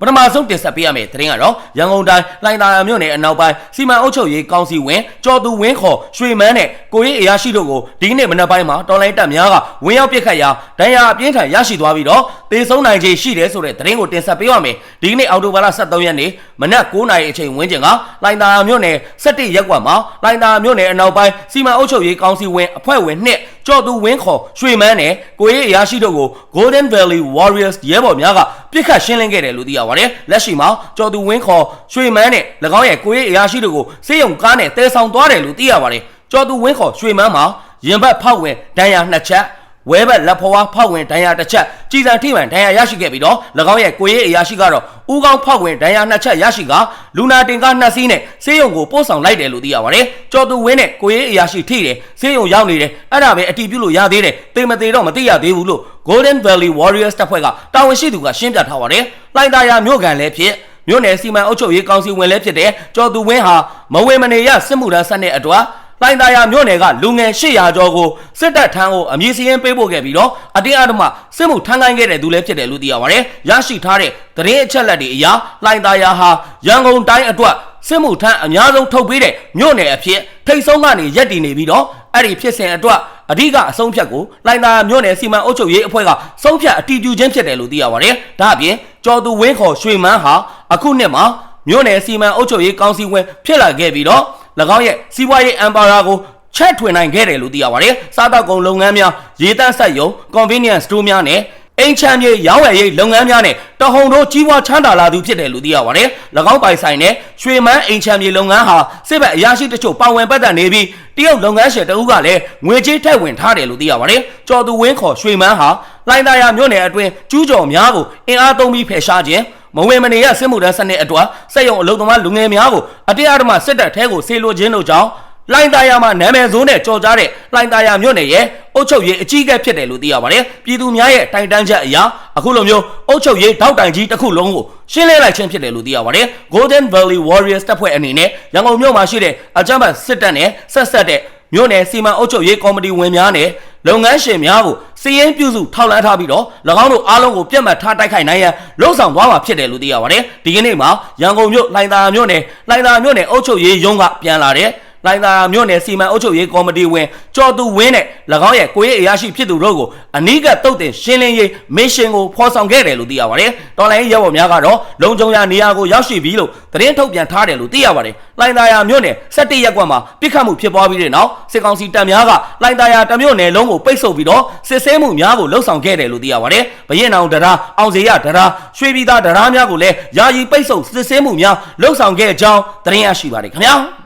ပထမဆုံးတင်ဆက်ပေးရမယ့်သတင်းကတော့ရန်ကုန်တိုင်းလိုင်သာယာမြို့နယ်အနောက်ပိုင်းစီမံအုပ်ချုပ်ရေးကောင်စီဝင်ကျော်သူဝင်းခေါ်ရွှေမန်းနဲ့ကိုရေးအရာရှိတို့ကိုဒီကနေ့မနက်ပိုင်းမှာတော်လိုင်းတပ်များကဝင်းရောက်ပစ်ခတ်ရာဒဏ်ရာအပြင်းထန်ရရှိသွားပြီးတော့တေဆုံးနိုင်ခြေရှိတယ်ဆိုတဲ့သတင်းကိုတင်ဆက်ပေးပါမယ်ဒီကနေ့အော်တိုဘာလ23ရက်နေ့မနက်9:00နာရီအချိန်ဝန်းကျင်ကလိုင်သာယာမြို့နယ်17ရပ်ကွက်မှာလိုင်သာယာမြို့နယ်အနောက်ပိုင်းစီမံအုပ်ချုပ်ရေးကောင်စီဝင်အဖွဲ့ဝင်နှစ် ကျော်သူဝင်းခေါ်ရွှေမန်းနဲ့ကိုရေးအရာရှိတို့ကို Golden Valley Warriors ရဲဘော်များကပြစ်ခတ်ရှင်းလင်းခဲ့တယ်လို့သိရပါတယ်။လက်ရှိမှာကျော်သူဝင်းခေါ်ရွှေမန်းနဲ့၎င်းရဲ့ကိုရေးအရာရှိတို့ကိုစေယုံကားနဲ့တဲဆောင်သွားတယ်လို့သိရပါတယ်။ကျော်သူဝင်းခေါ်ရွှေမန်းမှာရင်ဘတ်ဖောက်ဝင်ဒဏ်ရာနှစ်ချက် ဝဲဘက်လက်ဖွားဖောက်ဝင်ဒဏ်ရာတစ်ချက်ကြီးစံထိမှန်ဒဏ်ရာရရှိခဲ့ပြီးတော့၎င်းရဲ့ကိုရေးအရာရှိကတော့ဦးကောင်းဖောက်ဝင်ဒဏ်ရာနှစ်ချက်ရရှိကလူနာတင်ကားနှစ်စီးနဲ့ဆေးရုံကိုပို့ဆောင်လိုက်တယ်လို့သိရပါတယ်။ကျော်သူဝင်းနဲ့ကိုရေးအရာရှိထိတယ်ဆေးရုံရောက်နေတယ်အဲ့ဒါပဲအတီးပြုလို့ရသေးတယ်တေမသေးတော့မသိရသေးဘူးလို့ Golden Valley Warriors တပ်ဖွဲ့ကတာဝန်ရှိသူကရှင်းပြထားပါတယ်။လိုင်တာယာမြို့ကန်လည်းဖြစ်မြို့နယ်စီမံအုပ်ချုပ်ရေးကောင်စီဝင်လည်းဖြစ်တဲ့ကျော်သူဝင်းဟာမဝေမနေရစစ်မှုထမ်းဆက်တဲ့အတွက် လိုင်တာယာမြို့နယ်ကလူငယ်800ကျော်ကိုစစ်တပ်ထမ်းကိုအမည်စရင်းပေးပို့ခဲ့ပြီးတော့အတင်းအဓမ္မစစ်မှုထမ်းခိုင်းခဲ့တဲ့သူလည်းဖြစ်တယ်လို့သိရပါတယ်။ရရှိထားတဲ့သတင်းအချက်အလက်တွေအရလိုင်တာယာဟာရန်ကုန်တိုင်းအတွက်စစ်မှုထမ်းအများဆုံးထုတ်ပေးတဲ့မြို့နယ်အဖြစ်ထိတ်ဆုံးကနေရက်တည်နေပြီးတော့အဲ့ဒီဖြစ်စဉ်အတွက်အဓိကအဆုံးဖြတ်ကိုလိုင်တာမြို့နယ်စီမံအုပ်ချုပ်ရေးအဖွဲ့ကဆုံးဖြတ်အတည်ပြုခြင်းဖြစ်တယ်လို့သိရပါတယ်။ဒါအပြင်ကျော်သူဝင်းခေါ်ရွှေမန်းဟာအခုနှစ်မှာမြို့နယ်စီမံအုပ်ချုပ်ရေးကောင်စီဝင်ဖြစ်လာခဲ့ပြီးတော့၎ င်းရဲ့စီးပွားရေးအမ်ပါယာကိုချက်ထွင်နိုင်ခဲ့တယ်လို့သိရပါတယ်။စားတောက်ကုန်လုပ်ငန်းများရေတန့်ဆက်ယုံ convenience store များနဲ့အိမ်ချမ်းမြေရောင်းဝယ်ရေးလုပ်ငန်းများနဲ့တဟုန်တို့ကြီးပွားချမ်းသာလာသူဖြစ်တယ်လို့သိရပါတယ်။၎င်းပိုင်ဆိုင်တဲ့ရွှေမန်းအိမ်ချမ်းမြေလုပ်ငန်းဟာစစ်ဘက်အရာရှိတချို့ပါဝင်ပတ်သက်နေပြီးတရုတ်လုပ်ငန်းရှင်တဦးကလည်းငွေကြေးထည့်ဝင်ထားတယ်လို့သိရပါတယ်။ကျော်သူဝင်းခေါ်ရွှေမန်းဟာလိုင်သာယာမြို့နယ်အတွင်းကျူးကျော်များကိုအင်အားသုံးပြီးဖယ်ရှားခြင်း မဝင်မနေရစစ်မှုထမ်းစနစ်အတွက်စက်ရုံအလုပ်သမားလူငယ်များကိုအတရားဓမ္မစစ်တပ်ထဲကိုဆေးလိုခြင်းတို့ကြောင့်လိုင်တာယာမှာနာမည်ဆိုးနဲ့ကြော်ကြားတဲ့လိုင်တာယာမြို့နယ်ရဲ့အုပ်ချုပ်ရေးအကြီးအကဲဖြစ်တယ်လို့သိရပါတယ်။ပြည်သူများရဲ့တိုင်တန်းချက်အရအခုလိုမျိုးအုပ်ချုပ်ရေးထောက်တိုင်ကြီးတစ်ခုလုံးကိုရှင်းလင်းလိုက်ခြင်းဖြစ်တယ်လို့သိရပါတယ်။ Golden Valley Warriors တပ်ဖွဲ့အနေနဲ့ရန်ကုန်မြို့မှာရှိတဲ့အကြမ်းဖက်စစ်တပ်နဲ့ဆက်ဆက်တဲ့မြို့နယ်စီမံအုပ်ချုပ်ရေးကော်မတီဝင်များနဲ့ လုပ်ငန်းရှင်များကိုစီရင်ပြုစုထောက်လှမ်းထားပြီးတော့၎င်းတို့အားလုံးကိုပြတ်မှတ်ထားတိုက်ခိုက်နိုင်ရန်လှုံ့ဆော်သွားမှာဖြစ်တယ်လို့သိရပါတယ်။ဒီကနေ့မှာရန်ကုန်မြို့လိုင်သာမြို့နယ်လိုင်သာမြို့နယ်အုပ်ချုပ်ရေးရုံးကပြန်လာတဲ့ လိုင်သာမြို့နယ်စီမံအုပ်ချုပ်ရေးကော်မတီဝင်ကျော်သူဝင်းနဲ့၎င်းရဲ့ကိုရေးအရာရှိဖြစ်သူတို့ကိုအနီးကတုတ်တင်ရှင်းလင်းရေးမစ်ရှင်ကိုဖော်ဆောင်ခဲ့တယ်လို့သိရပါတယ်။တော်လိုင်းရဲဘော်များကတော့လုံခြုံရာနေရာကိုရောက်ရှိပြီလို့သတင်းထုတ်ပြန်ထားတယ်လို့သိရပါတယ်။လိုင်သာယာမြို့နယ်17ရပ်ကွက်မှာပြစ်ခတ်မှုဖြစ်ပွားပြီးတဲ့နောက်စစ်ကောင်စီတပ်များကလိုင်သာယာတမြို့နယ်လုံးကိုပိတ်ဆို့ပြီးတော့စစ်ဆေးမှုများကိုလှုပ်ဆောင်ခဲ့တယ်လို့သိရပါတယ်။ဘရင်အောင်တရာအောင်စေရတရာရွှေပြည်သားတရာများကိုလည်းယာယီပိတ်ဆို့စစ်ဆေးမှုများလှုပ်ဆောင်ခဲ့ကြောင်းသတင်းရရှိပါတယ်ခင်ဗျာ။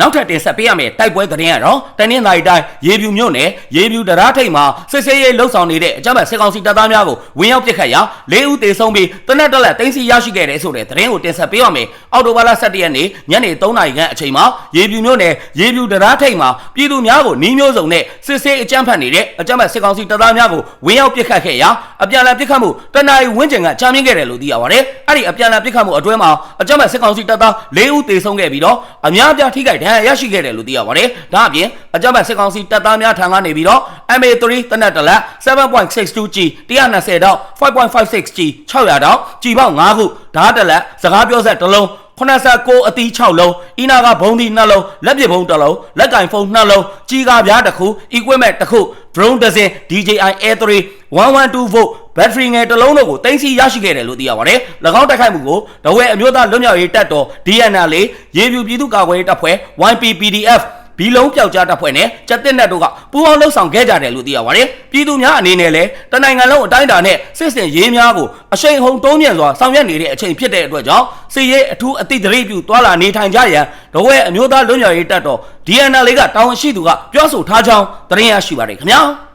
နောက်ထပ်တင်ဆက်ပေးရမယ့်တိုက်ပွဲသတင်းကတော့တနင်္လာရီတိုင်းရေပြူမြို့နယ်ရေပြူတရာထိပ်မှာစစ်ဆေးရေးလှုပ်ဆောင်နေတဲ့အကြမ်းဖက်စစ်ကောင်စီတပ်သားများကိုဝင်ရောက်ပစ်ခတ်ရာ၄ဦးသေဆုံးပြီးတနက်တက်လက်တင်းစီရရှိခဲ့တဲ့ဆိုတဲ့သတင်းကိုတင်ဆက်ပေးရမယ်။အော်တိုဘာလ17ရက်နေ့ညနေ3နာရီခန့်အချိန်မှာရေပြူမြို့နယ်ရေပြူတရာထိပ်မှာပြည်သူများကိုနှီးမျိုးစုံနဲ့စစ်ဆေးအကြမ်းဖက်နေတဲ့အကြမ်းဖက်စစ်ကောင်စီတပ်သားများကိုဝင်ရောက်ပစ်ခတ်ခဲ့ရာအပြန်အလှန်ပစ်ခတ်မှုတနအီဝင်းကျင်ကကြာမြင့်ခဲ့တယ်လို့သိရပါတယ်။အဲ့ဒီအပြန်အလှန်ပစ်ခတ်မှုအတွင်းမှာအကြမ်းဖက်စစ်ကောင်စီတပ်သား၄ဦးသေဆုံးခဲ့ပြီးတော့အများအပြားထိခိုက်ဒဏ်ရာရရှိခဲ့တယ်လို့သိရပါတယ်။ဒါအပြင်အကြမ်းဖက်စစ်ကောင်စီတပ်သားများထံကနေပြီးတော့ MA3 တနက်တလက် 7.62G 120တောက် 5.56G 600တောက်ကြီးပေါက်5ခုဓာတ်တလက်စကားပြောဆက်တစ်လုံး 89အသီး6လုံးအီနာကဘုံသီး2လုံးလက်ပစ်ဘုံ1လုံးလက်ကင်ဖုန်း2လုံးကြီးကားပြားတစ်ခု equipment တစ်ခု drone တစ်စင်း DJI Air3 112 volt ဘက်ထရီငယ်တစ်လုံးတို့ကိုတင်စီရရှိခဲ့တယ်လို့သိရပါတယ်။၎င်းတိုက်ခိုက်မှုကိုတဝဲအမျိုးသားလွတ်မြောက်ရေးတပ်တော် DNL ရေပြူပြည်သူ့ကာကွယ်ရေးတပ်ဖွဲ့ YPPDF ဘီလုံးပျောက်ကြားတပ်ဖွဲ့နဲ့ကြက်တက်နက်တို့ကပူးပေါင်းလှုပ်ဆောင်ခဲ့ကြတယ်လို့သိရပါတယ်။ပြည်သူများအနေနဲ့လည်းတနိုင်ငံလုံးအတိုင်းအတာနဲ့စစ်စင်ရေးများကိုအရှိန်ဟုန်တုံးမြင့်စွာဆောင်ရွက်နေတဲ့အချိန်ဖြစ်တဲ့အတွက်ကြောင့်စစ်ရေးအထူးအသိတရိပ်ပြုသွာလာနေထိုင်ကြရန်တဝဲအမျိုးသားလွတ်မြောက်ရေးတပ်တော် DNL ကတာဝန်ရှိသူကပြောဆိုထားကြောင်းသတင်းရရှိပါတယ်ခင်ဗျာ။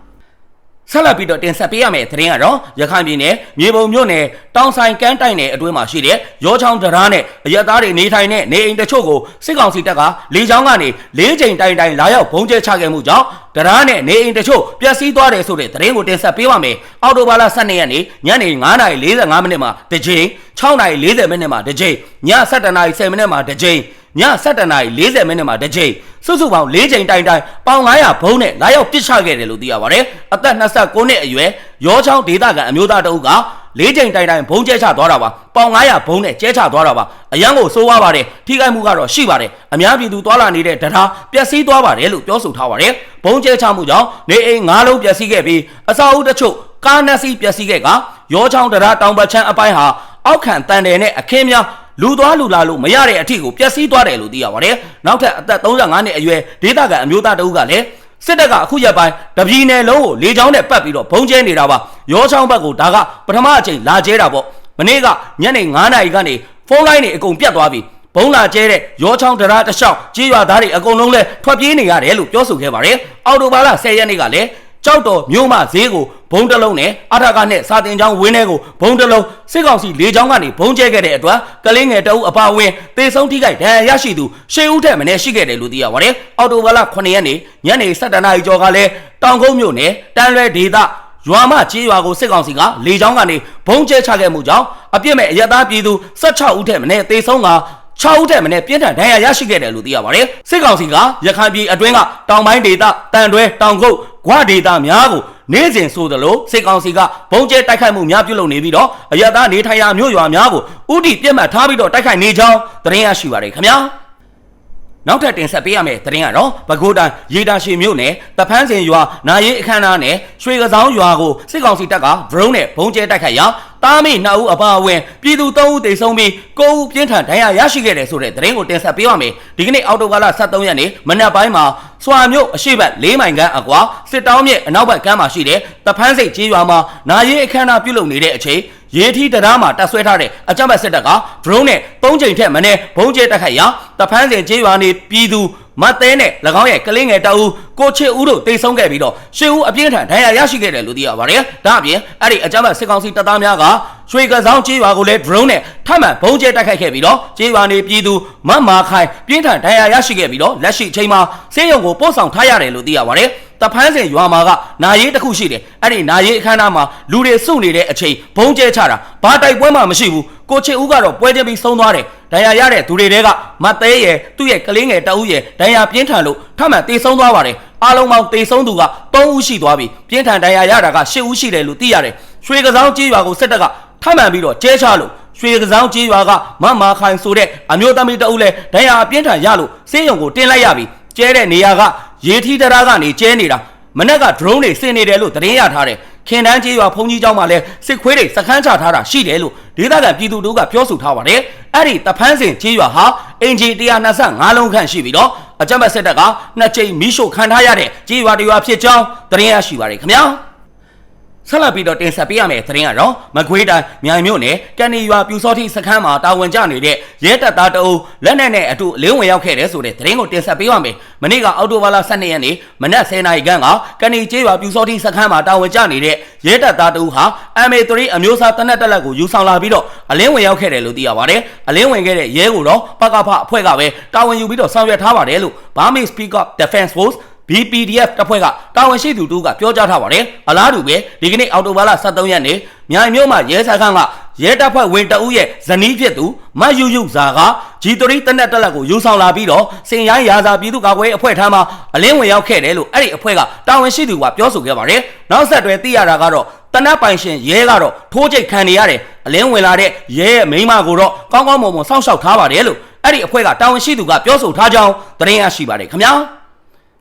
ဆက်လက်ပြီးတော့တင်ဆက်ပေးရမယ့်သတင်းကတော့ရခိုင်ပြည်နယ်မြေပုံမြို့နယ်တောင်ဆိုင်ကမ်းတိုင်နယ်အတွင်းမှာရှိတဲ့ရောချောင်းတရားနဲ့အရက်သားတွေနေထိုင်တဲ့နေအိမ်တချို့ကိုစစ်ကောင်စီတပ်ကလေကြောင်းကနေလေးချိန်တိုင်တိုင်လာရောက်ဘုံကျဲချခဲ့မှုကြောင့်တရားနဲ့နေအိမ်တချို့ပျက်စီးသွားတယ်ဆိုတဲ့သတင်းကိုတင်ဆက်ပေးပါမယ်။အော်တိုဘာလ12ရက်နေ့ညနေ9:45မိနစ်မှာတစ်ချိန်6:40မိနစ်မှာတစ်ချိန်ည7:10မိနစ်မှာတစ်ချိန် ည7:40မိနစ်မှာတစ်ချိန်စုစုပေါင်း၄ချိန်တိုင်တိုင်ပေါင်900ဘုံနဲ့လာရောက်ပစ်ချခဲ့တယ်လို့သိရပါတယ်အသက်29နှစ်အရွယ်ရောချောင်းဒေသခံအမျိုးသားတအုပ်က၄ချိန်တိုင်တိုင်ဘုံကျဲချသွားတာပါပေါင်900ဘုံနဲ့ကျဲချသွားတာပါအရန်ကိုစိုးဝါပါတယ်ထိခိုက်မှုကတော့ရှိပါတယ်အများပြည်သူသွာလာနေတဲ့တရားပျက်စီးသွားပါတယ်လို့ပြောဆိုထားပါတယ်ဘုံကျဲချမှုကြောင့်နေအိမ်9လုံးပျက်စီးခဲ့ပြီးအစာအုပ်တချို့ကားနက်စီပျက်စီးခဲ့ကရောချောင်းတရားတောင်ပတ်ချမ်းအပိုင်းဟာအောက်ခံတန်တယ်နဲ့အခင်းများ လူသွားလူလာလို့မရတဲ့အထီကိုပျက်စီးသွားတယ်လို့သိရပါတယ်။နောက်ထပ်အသက်35နှစ်အရွယ်ဒေသခံအမျိုးသားတဦးကလည်းစစ်တပ်ကအခုရက်ပိုင်းတပြည်နယ်လုံးကိုလေကြောင်းနဲ့ပတ်ပြီးတော့ဘုံကျဲနေတာပါ။ရောချောင်းဘက်ကိုဒါကပထမအချိန်လာကျဲတာပေါ့။မနေ့ကညနေ9နာရီကနေဖုန်းလိုင်းတွေအကုန်ပြတ်သွားပြီ။ဘုံလာကျဲတဲ့ရောချောင်းတရားတစ်လျှောက်ကြေးရွာသားတွေအကုန်လုံးလဲထွက်ပြေးနေရတယ်လို့ပြောဆိုခဲ့ပါတယ်။အော်တိုဘာလ10ရက်နေ့ကလည်း ကြောက်တော်မြို့မဈေးကိုဘုံတလုံးနဲ့အထကနဲ့စာတင်ချောင်းဝင်းထဲကိုဘုံတလုံးစစ်ကောင်စီလေးချောင်းကနေဘုံကျဲခဲ့တဲ့အတွက်ကလေးငယ်တအုပ်အပါအဝင်တေဆုံးထိခိုက်ဒဏ်ရာရရှိသူရှေးဦးထက်မင်းရှိခဲ့တယ်လို့သိရပါတယ်။အော်တိုဘာလ9ရက်နေ့ညနေ7:00နာရီကျော်ကလည်းတောင်ကုန်းမြို့နယ်တန်လွဲဒေသရွာမကြီးရွာကိုစစ်ကောင်စီကလေချောင်းကနေဘုံကျဲချခဲ့မှုကြောင့်အပြစ်မဲ့အရသားပြည်သူ16ဦးထက်မင်းတေဆုံးက6ဦးထက်မင်းပြင်းထန်ဒဏ်ရာရရှိခဲ့တယ်လို့သိရပါတယ်။စစ်ကောင်စီကရခိုင်ပြည်အတွင်းကတောင်ပိုင်းဒေသတန်တွဲတောင်ကုတ် ဂွဒေသများကိုနေ့စဉ်ဆိုသလိုစစ်ကောင်စီကဘုံကျဲတိုက်ခိုက်မှုများပြုလုပ်နေပြီးတော့အရသာနေထိုင်ရာမြို့ရွာများကိုဥတီပြစ်မှတ်ထားပြီးတော့တိုက်ခိုက်နေကြောင်းသတင်းရရှိပါတယ်ခင်ဗျာနောက်ထပ်တင်ဆက်ပေးရမယ့်သတင်းကတော့ပဲခူးတိုင်းရေတာရှိမြို့နယ်တဖန်းစင်ရွာနာရီအခမ်းအနားနဲ့ရွှေကစောင်းရွာကိုစစ်ကောင်စီတပ်ကဒရုန်းနဲ့ဘုံကျဲတိုက်ခိုက်ရာတားမိနှစ်ဦးအပါအဝင်ပြည်သူ၃ဦးသေဆုံးပြီး၉ဦးပြင်းထန်ဒဏ်ရာရရှိခဲ့တယ်ဆိုတဲ့သတင်းကိုတင်ဆက်ပေးပါမယ်ဒီကနေ့အောက်တိုဘာလ23ရက်နေ့မနက်ပိုင်းမှာ စွာမြို့အရှိတ်၄မိုင်ခန့်အကွာစစ်တောင်းမြစ်အနောက်ဘက်ကမ်းမှာရှိတဲ့တဖန်းစိတ်ကြီးရွာမှာနာရီအခမ်းအနားပြုလုပ်နေတဲ့အချိန်ရေထီးတရားမှာတပ်ဆွဲထားတဲ့အကြမ်းဖက်စစ်တပ်က drone နဲ့၃ချိန်ထက်မနည်းဘုံကျဲတိုက်ခိုက်ရာတဖန်းစင်ကြီးရွာနေပြည်သူမတ်သေးနဲ့၎င်းရဲ့ကလေးငယ်တအူကိုချစ်ဦးတို့တိတ်ဆုံးခဲ့ပြီးတော့ရှေ့ဦးအပြင်းထန်ဒဏ်ရာရရှိခဲ့တယ်လို့သိရပါတယ်။ဒါအပြင်အဲ့ဒီအကြမ်းဖက်စစ်ကောင်စီတပ်သားများက ရွှေကစောင်းကြီးရွာကိုလည်း drone နဲ့ထပ်မံဘုံကျဲတိုက်ခိုက်ခဲ့ပြီးတော့ကြီးရွာနေပြည်သူမတ်မာခိုင်ပြင်းထန်ဒဏ်ရာရရှိခဲ့ပြီးတော့လက်ရှိအချိန်မှာဆေးရုံကိုပို့ဆောင်ထားရတယ်လို့သိရပါတယ်။တဖန်းစင်ရွာမှာကနာရီတစ်ခုရှိတယ်အဲ့ဒီနာရီအခမ်းအနားမှာလူတွေစုနေတဲ့အချိန်ဘုံကျဲချတာဘာတိုက်ပွဲမှမရှိဘူးကိုချစ်ဦးကတော့ပွဲချင်းပြီးဆုံးသွားတယ်ဒဏ်ရာရတဲ့သူတွေတဲကမတ်သေးရဲ့သူ့ရဲ့ကလေးငယ်တအုပ်ရဲ့ဒဏ်ရာပြင်းထန်လို့ထပ်မံတေဆုံးသွားပါတယ်အားလုံးပေါင်းတေဆုံးသူက3ဦးရှိသွားပြီပြင်းထန်ဒဏ်ရာရတာက10ဦးရှိတယ်လို့သိရတယ်ရွှေကစောင်းကြီးရွာကိုစစ်တပ်က ထပ်မံပြီးတော့ကျဲချလို့ရွှေကစောင်းကျေးရွာကမမခိုင်ဆိုတဲ့အမျိုးသမီးတအုပ်လဲဒဏ်ရာအပြင်းထန်ရလို့စေယုံကိုတင်လိုက်ရပြီကျဲတဲ့နေရာကရေထီးတရားကနေကျဲနေတာမနေ့က drone တွေဆင်နေတယ်လို့သတင်းရထားတယ်ခင်တန်းကျေးရွာဘုံကြီးကျောင်းမှာလဲစစ်ခွေးတွေစခန်းချထားတာရှိတယ်လို့ဒေသခံပြည်သူတို့ကပြောဆိုထားပါတယ်အဲ့ဒီတဖန်းစင်ကျေးရွာဟာအင်ဂျီ125လုံးခန့်ရှိပြီးတော့အကြမ်းဖက်စစ်တပ်ကနှစ်ကြိမ်မီးရှို့ခံထားရတဲ့ကျေးရွာတွေရွာဖြစ်ကြောင်းသတင်းရရှိပါတယ်ခင်ဗျာ ဆက်လက်ပြီးတော့တင်ဆက်ပေးရမယ့်သတင်းကတော့မကွေးတိုင်းမြိုင်မြို့နယ်ကန်နီရွာပြူစောတိစခန်းမှာတာဝန်ကျနေတဲ့ရဲတပ်သားတအုပ်လက်နက်နဲ့အတူအလင်းဝင်ရောက်ခဲ့တဲ့ဆိုတဲ့သတင်းကိုတင်ဆက်ပေးရမယ်။မနေ့ကအောက်တိုဘာလ12ရက်နေ့မနက်10:00နာရီခန့်ကကန်နီကျေးရွာပြူစောတိစခန်းမှာတာဝန်ကျနေတဲ့ရဲတပ်သားတအုပ်ဟာ MA3 အမျိုးအစားတနက်တက်လက်ကိုယူဆောင်လာပြီးတော့အလင်းဝင်ရောက်ခဲ့တယ်လို့သိရပါတယ်။အလင်းဝင်ခဲ့တဲ့ရဲကိုတော့ပကဖအဖွဲ့ကပဲတာဝန်ယူပြီးတော့ဆောင်ရွက်ထားပါတယ်လို့ Burmese Speaker Defense Force BPDF တပ်ဖွဲ့ကတာဝန်ရှိသူတို့ကပြောကြားထားပါတယ်။အလားတူပဲဒီကနေ့အောက်တိုဘာလ23ရက်နေ့မြိုင်မြို့မှာရဲစခန်းကရဲတပ်ဖွဲ့ဝင်တအုပ်ရဲ့ဇနီးဖြစ်သူမယူယူဇာက G3 တနက်တက်လက်ကိုယူဆောင်လာပြီးတော့စင်ရိုင်းရာဇာပြည်သူ့ကာကွယ်အဖွဲ့ထမ်းမှာအလင်းဝင်ရောက်ခဲ့တယ်လို့အဲ့ဒီအဖွဲ့ကတာဝန်ရှိသူကပြောဆိုခဲ့ပါတယ်။နောက်ဆက်တွဲသိရတာကတော့တနက်ပိုင်ရှင်ရဲကတော့ထိုးချိတ်ခံနေရတယ်အလင်းဝင်လာတဲ့ရဲရဲ့မိန်းမကိုတော့ကောင်းကောင်းမွန်မွန်စောင့်ရှောက်ထားပါတယ်လို့အဲ့ဒီအဖွဲ့ကတာဝန်ရှိသူကပြောဆိုထားကြောင်းသတင်းရရှိပါတယ်ခင်ဗျာ။